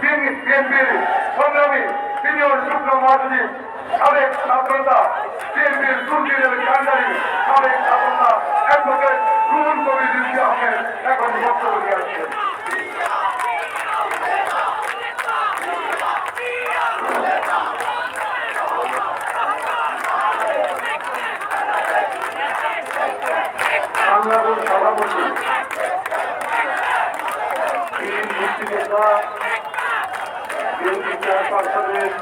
বিএনপির সংগ্রামী, সিনিয়র যুগ্ম মহাসচিব সাবেক ছাত্রতা বিএনপির দুর্নীতির কান্ডারি সাবেক ছাত্রতা অ্যাডভোকেট রুহুল কবির রিজভী আহমেদ এখন বক্তব্য দিয়ে আসছেন। সভাপতি চেয়ারপারসনের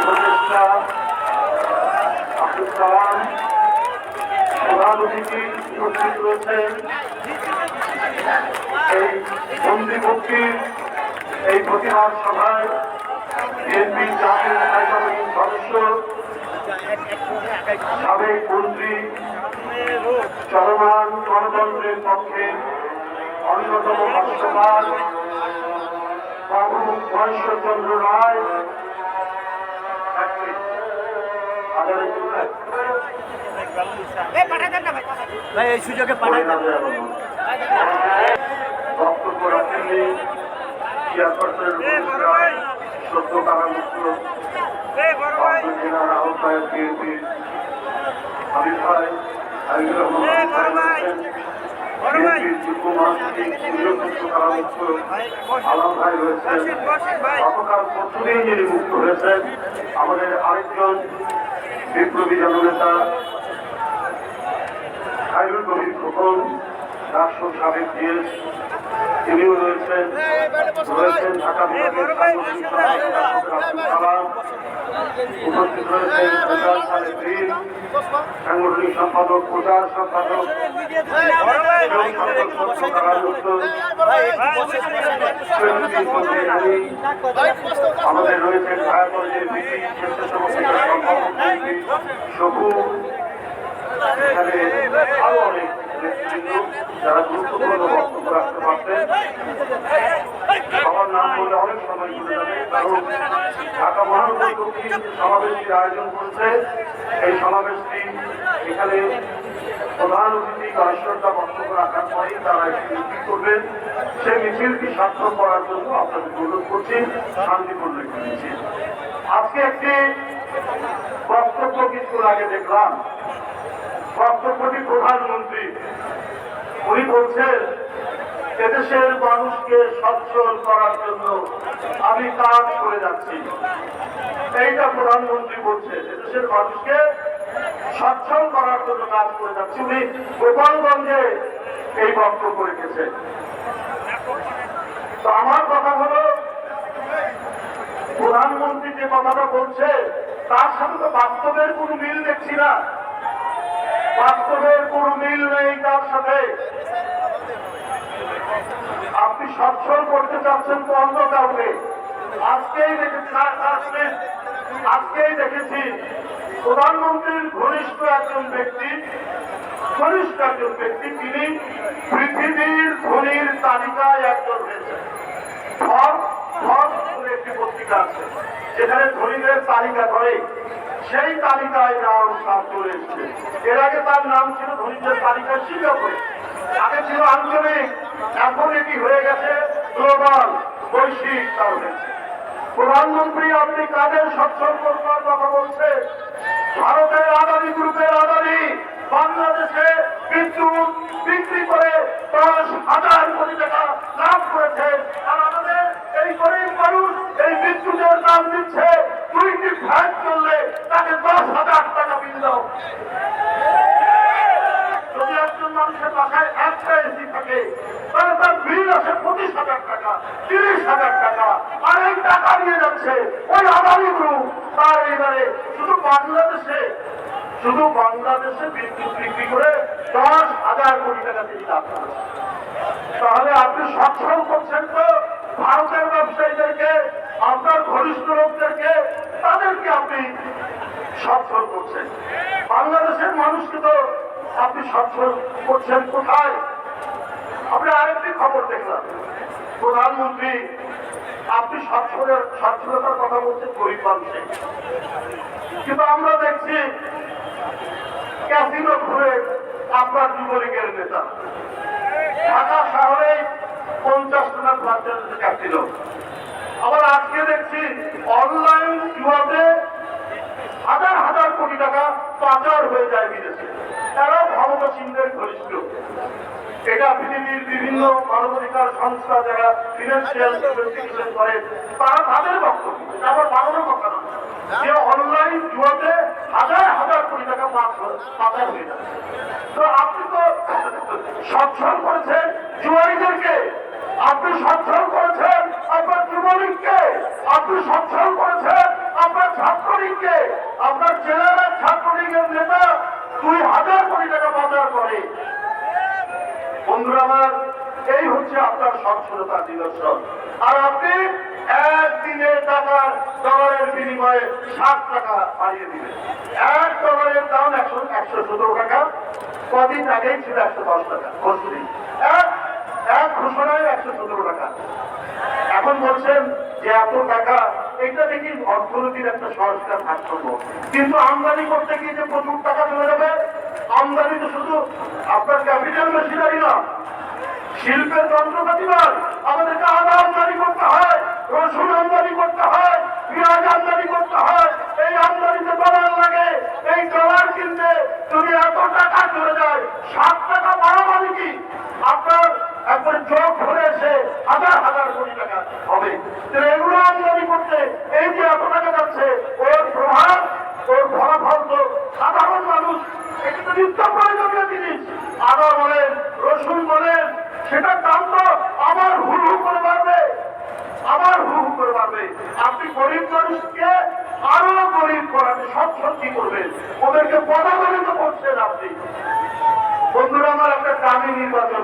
উপদেষ্টা আব্দুল কালাম প্রধান অতিথি উপস্থিত রয়েছেন এই বন্দিমুক্তির এই প্রতিবাদ সভায় বিএনপি জাতীয় কমিটির সদস্য সাবেক মন্ত্রী চলমান গণতন্ত্রের পক্ষে অন্যতম ভাষ্যকার মহেশ্বরচন্দ্র রায়। ভাই এই সুযোগে বক্তব্য রাখেননি। চেয়ারপারসনের সত্য কারামুক্ত জেলার আহ্বায়ক বিএনপি হাবিব ভাই হাবিবুর রহমান গতকাল যিনি মুক্ত হয়েছেন আমাদের আরেকজন বিপ্লবী জননেতা খাইরুল কবির খোকন রাষ্ট্র সাবেক জিএস তিনিও রয়েছেন রয়েছেন ঢাকা বিভাগের সাংগঠনিক সম্পাদক আব্দুল কালাম উপস্থিত রয়েছেন প্রচার সালে বীর সাংগঠনিক সম্পাদক আমাদের রয়েছে ছায়া কলেজের বিপি স্বেচ্ছাসেবক লীগের সভাপতি সবু এখানে আরও যারা আয়োজন করেছে এই সমাবেশটি এখানে প্রধান অতিথি কালেশ্বরটা বক্তব্য রাখার পরেই তারা জন্য আপনাদের অনুরোধ করছি শান্তিপূর্ণ একটি আজকে একটি বক্তব্য কিছুক্ষণ আগে দেখলাম। বক্তব্যটি প্রধানমন্ত্রী উনি বলছেন এদেশের মানুষকে সচ্ছল করার জন্য আমি কাজ করে যাচ্ছি। এইটা প্রধানমন্ত্রী বলছেন, এদেশের মানুষকে সচ্ছল করার জন্য কাজ করে যাচ্ছি। উনি গোপালগঞ্জে এই বক্তব্য রেখেছেন। তো আমার কথা হলো, প্রধানমন্ত্রী যে কথাটা বলছে, তার সাথে তো বাস্তবের কোনো মিল দেখছি না। বাস্তবের কোনো মিল নেই তার সাথে। আপনি সচ্ছল করতে চাচ্ছেন তো অন্য কাউকে। আজকেই দেখেছি আজকেই দেখেছি প্রধানমন্ত্রীর ঘনিষ্ঠ একজন ব্যক্তি, ঘনিষ্ঠ একজন ব্যক্তি, তিনি পৃথিবীর ধনির তালিকায় একজন হয়েছেন একটি পত্রিকা আছে, যেখানে ধনীদের তালিকা করে সেই তালিকায় নাম নাম চলে এর আগে তার নাম ছিল ধনীদের তালিকা ছিল আগে ছিল আঞ্চলিক, এখন এটি হয়ে গেছে গ্লোবাল, বৈশ্বিক হয়েছে প্রধানমন্ত্রী আপনি কাদের সচ্ছল করবার কথা বলছে ভারতের আদানি গ্রুপের আদানি, বাংলাদেশে বিদ্যুৎ বিক্রি করে দশ হাজার কোটি টাকা লাভ করেছে। আর আমাদের এই গরিব মানুষ এই বিদ্যুতের দাম দিচ্ছে। দুইটি ফ্যান চললে তাকে দশ হাজার টাকা বিল দাও। যদি একজন মানুষের বাসায় একটা এসি থাকে, তাহলে তার বিল আসে পঁচিশ হাজার টাকা, তিরিশ হাজার টাকা। আর এই টাকা নিয়ে যাচ্ছে ওই আদানি গ্রুপ তার এবারে শুধু বাংলাদেশে শুধু বাংলাদেশে বিদ্যুৎ বিক্রি করে দশ হাজার কোটি টাকা তিনি লাভ তাহলে আপনি সচ্ছল করছেন তো? ভারতের ব্যবসায়ীদেরকে, আপনার ঘনিষ্ঠ তাদেরকে আপনি সচ্ছল করছেন। বাংলাদেশের মানুষকে তো আপনি সচ্ছল করছেন কোথায়? আপনি আরেকটি খবর দেখলাম। প্রধানমন্ত্রী, আপনি সচ্ছলের সচ্ছলতার কথা বলছেন, গরিব মানুষের। কিন্তু আমরা দেখছি ক্যাসিনো ঘুরে আপনার যুবলীগের নেতা। ঢাকা শহরে পঞ্চাশ টাকা বাচ্চাদের কাটছিল আবার আজকে দেখছি অনলাইন জুয়াতে হাজার হাজার কোটি টাকা পাচার হয়ে যায় বিদেশে। তারা তারাও ক্ষমতাসীনদের ঘনিষ্ঠ। এটা পৃথিবীর বিভিন্ন মানবাধিকার সংস্থা যারা ফিনান্সিয়াল ইনভেস্টিগেশন করে, তারা তাদের বক্তব্য আবার বানানোর কথা না। যে অনলাইন জুয়াতে হাজার হাজার কোটি টাকা পাচার হয়ে যাচ্ছে তো আপনি তো সচ্ছল করেছেন জুয়ারিদেরকে। আপনি সচ্ছল করেছেন আপনার যুবলীগকে। আপনার জেলার ছাত্রলীগের নেতা দুই হাজার কোটি টাকা পাচার করে। বন্ধুরা আমার, এই হচ্ছে আপনার সচ্ছলতার নিদর্শন। আর আপনি একদিনে টাকার ডলারের বিনিময়ে ষাট টাকা বাড়িয়ে দিবেন। এক ডলারের দাম একশো একশো সতেরো টাকা, কদিন আগেই ছিল একশো দশ টাকা ঘোষণী এক এক ঘোষণায় একশো সতেরো টাকা। এখন বলছেন যে এত টাকা এটা দেখি অর্থনীতির একটা সংস্কার ভারসাম্য। কিন্তু আমদানি করতে গিয়ে যে প্রচুর টাকা চলে যাবে, আমদানি তো শুধু আপনার ক্যাপিটাল মেশিনারি না, শিল্পের যন্ত্রপাতি নয় আমাদেরকে আদা আমদানি করতে হয় রসুন আমদানি করতে হয় পেঁয়াজ আমদানি করতে হয় এই আমদানিতে ডলার লাগে এই ডলার কিনতে যদি এত টাকা চলে যায় সাত টাকা বাড়া মানে কি আপনার একবার চোখ ধরে এসে হাজার হাজার কোটি টাকা হবে তো এগুলো আমদানি করতে এই যে এত টাকা যাচ্ছে ওর প্রভাব ওর ফলাফল তো সাধারণ মানুষ এটা তো নিত্য প্রয়োজনীয় জিনিস আদা বলেন রসুন বলেন সেটার দাম তো আবার হু হু করে বাড়বে আবার হু হু করে বাড়বে আপনি গরিব মানুষকে আরও গরিব করাতে সব সত্যি করবেন ওদেরকে পদাদলিত করছেন আপনি বন্ধুরা আমার একটা গ্রামে নির্বাচন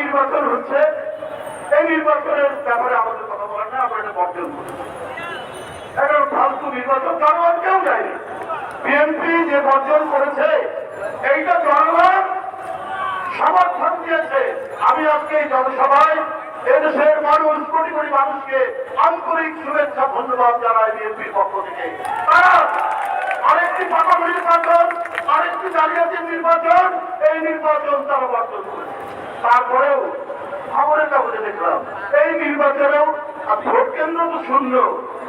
নির্বাচন হচ্ছে, এই নির্বাচনের ব্যাপারে আমাদের কথা বলার না আমরা এটা বর্জন এখন ফালতু নির্বাচন জনগণ কেউ যায়নি। বিএনপি যে বর্জন করেছে, এইটা জনগণ সমর্থন দিয়েছে। আমি আজকে এই জনসভায় এদেশের মানুষ, কোটি কোটি মানুষকে আন্তরিক শুভেচ্ছা, ধন্যবাদ জানাই বিএনপির পক্ষ থেকে। তারা আরেকটি পাকানো নির্বাচন, আরেকটি জালিয়াতির নির্বাচন, এই নির্বাচন তারা বর্জন তারপরেও খবরের কাগজে দেখলাম, এই নির্বাচনেও ভোট কেন্দ্র তো শূন্য।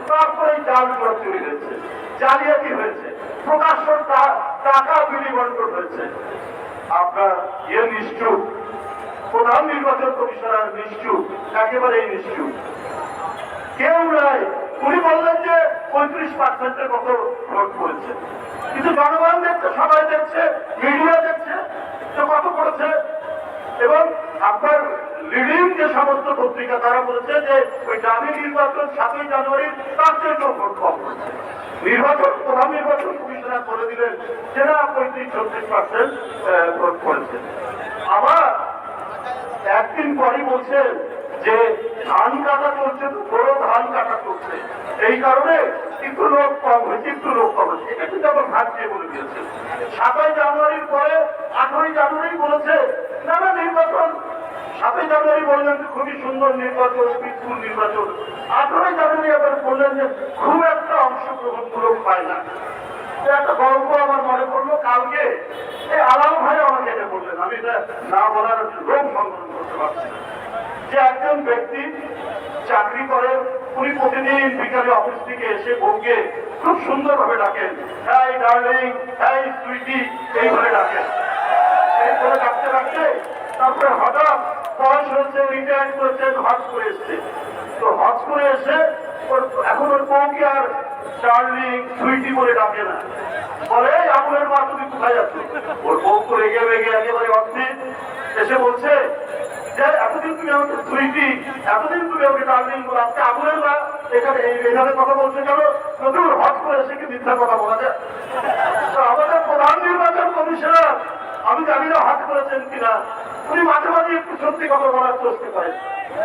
তারপরে জাল জোয়ার চুরি হয়েছে, জালিয়াতি হয়েছে, প্রকাশ্য টাকা বিনিবন্টন হয়েছে। আপনার ইয়ে নিশ্চুপ, প্রধান নির্বাচন কমিশনার নিশ্চুপ, একেবারেই নিশ্চুপ। কেউ নাই। উনি বললেন যে পঁয়ত্রিশ পার্সেন্টের মতো ভোট পড়েছে কিন্তু জনগণ দেখছে, সবাই দেখছে মিডিয়া দেখছে তো কত পড়েছে এবং আপনার লিডিং যে সমস্ত পত্রিকা, তারা বলছে যে ওই দামি নির্বাচন সাতই জানুয়ারি তার জন্য ভোট কম হচ্ছে নির্বাচন, প্রধান নির্বাচন কমিশনার বলে দিলেন যে পঁয়ত্রিশ ছত্রিশ পার্সেন্ট ভোট পড়েছে আবার একদিন পরই বলছেন যে ধান কাটা চলছে, তো বড় ধান কাটা চলছে। এই কারণে একটু লোক কম হয়েছে একটু লোক কম হয়েছে এটা কিন্তু আবার ভাগ দিয়ে বলে দিয়েছে। সাতই জানুয়ারির পরে আঠারোই জানুয়ারি বলেছে না না নির্বাচন। সাতই জানুয়ারি বললেন যে, খুবই সুন্দর নির্বাচন বিপুল নির্বাচন। আঠারোই জানুয়ারি আবার বললেন যে, খুব একটা অংশগ্রহণমূলক পায় না। একটা গল্প আমার মনে পড়ল, কালকে এই আলাল ভাই আমাকে এটা বললেন। আমি এটা না বলার লোক সংগ্রহ করতে পারছি যে একজন ব্যক্তি চাকরি করেন উনি প্রতিদিন বিকালে অফিস থেকে এসে বউকে খুব সুন্দরভাবে ডাকেন। হ্যাঁ ডার্লিং হ্যাঁ সুইটি এইভাবে ডাকেন। এই করে ডাকতে ডাকতে তারপরে হঠাৎ বয়স হয়েছে রিটায়ার হজ করে এসছে। তো হজ করে এসে ওর, এখন ওর বউকে আর ডার্লিং, সুইটি বলে ডাকে না। বলে, "এই মা, তুমি কোথায় যাচ্ছ? ওর বউ তো রেগে রেগে একেবারে এসে বলছে যে এতদিন তুমি আমাকে সুইটি এতদিন তুমি আমাকে ডার্লিং বলে আজকে আবুলের মা এখানে এখানে কথা বলছে কেন? নতুন হজ করে এসে কি মিথ্যা কথা বলা যায়? তো আমাদের প্রধান নির্বাচন কমিশনার, আমি জানি না হাত করেছেন কিনা। উনি মাঝে মাঝে একটু সত্যি কথা বলার চেষ্টা করেন।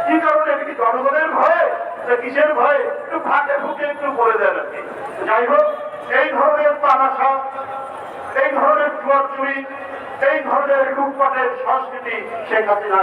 কি কারণে? এটা কি জনগণের ভয়ে? না কিসের ভয়ে? একটু ফাঁকে ফুকে একটু বলে দেন আর কি। যাই হোক, এই ধরনের তামাশা, এই ধরনের জুয়ার চুরি এই ধরনের লুটপাটের সংস্কৃতি শেখ হাসিনা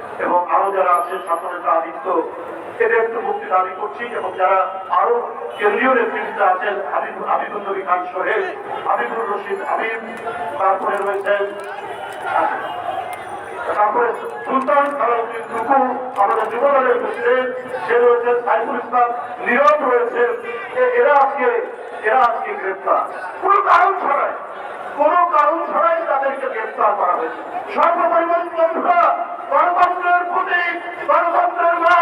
যারা আছে ছাত্রনেতা আদিত্য, এদের একটু মুক্তি দাবি করছি এবং যারা আরও কেন্দ্রীয় নেতৃত্বে আছেন, হাবিব হাবিবুল নবী খান সোহেল, হাবিবুর রশিদ হাবিব, তারপরে রয়েছেন রয়েছে এরা আজকে এরা আজকে গ্রেপ্তার। কারণ ছাড়াই, কোনো ছাড়াই তাদেরকে গ্রেপ্তার করা হয়েছে। সর্বপরিমাণ বন্ধুরা গণতন্ত্রের প্রতীক গণতন্ত্রের মা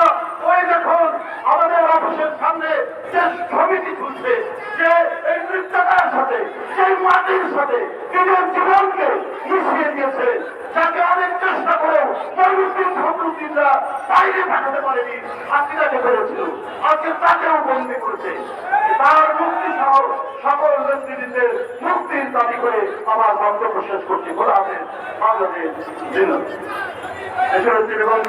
ওই দেখুন। আমাদের অফিসের সামনে যে ছবিটি তুলছে যে এই মৃত্যকার সাথে, সেই মাটির সাথে নিজের জীবনকে মিশিয়ে দিয়েছে, যাকে অনেক চেষ্টা করেও মহিউদ্দিন ফখরুদ্দিনরা বাইরে পাঠাতে পারেনি হাসিনাকে পেরেছিল আজকে তাকেও বন্দি করেছে। তার মুক্তি সহ সকল নেতৃত্বের মুক্তির দাবি করে আমার বক্তব্য শেষ করছি। হাফেজ। বাংলাদেশ বেগম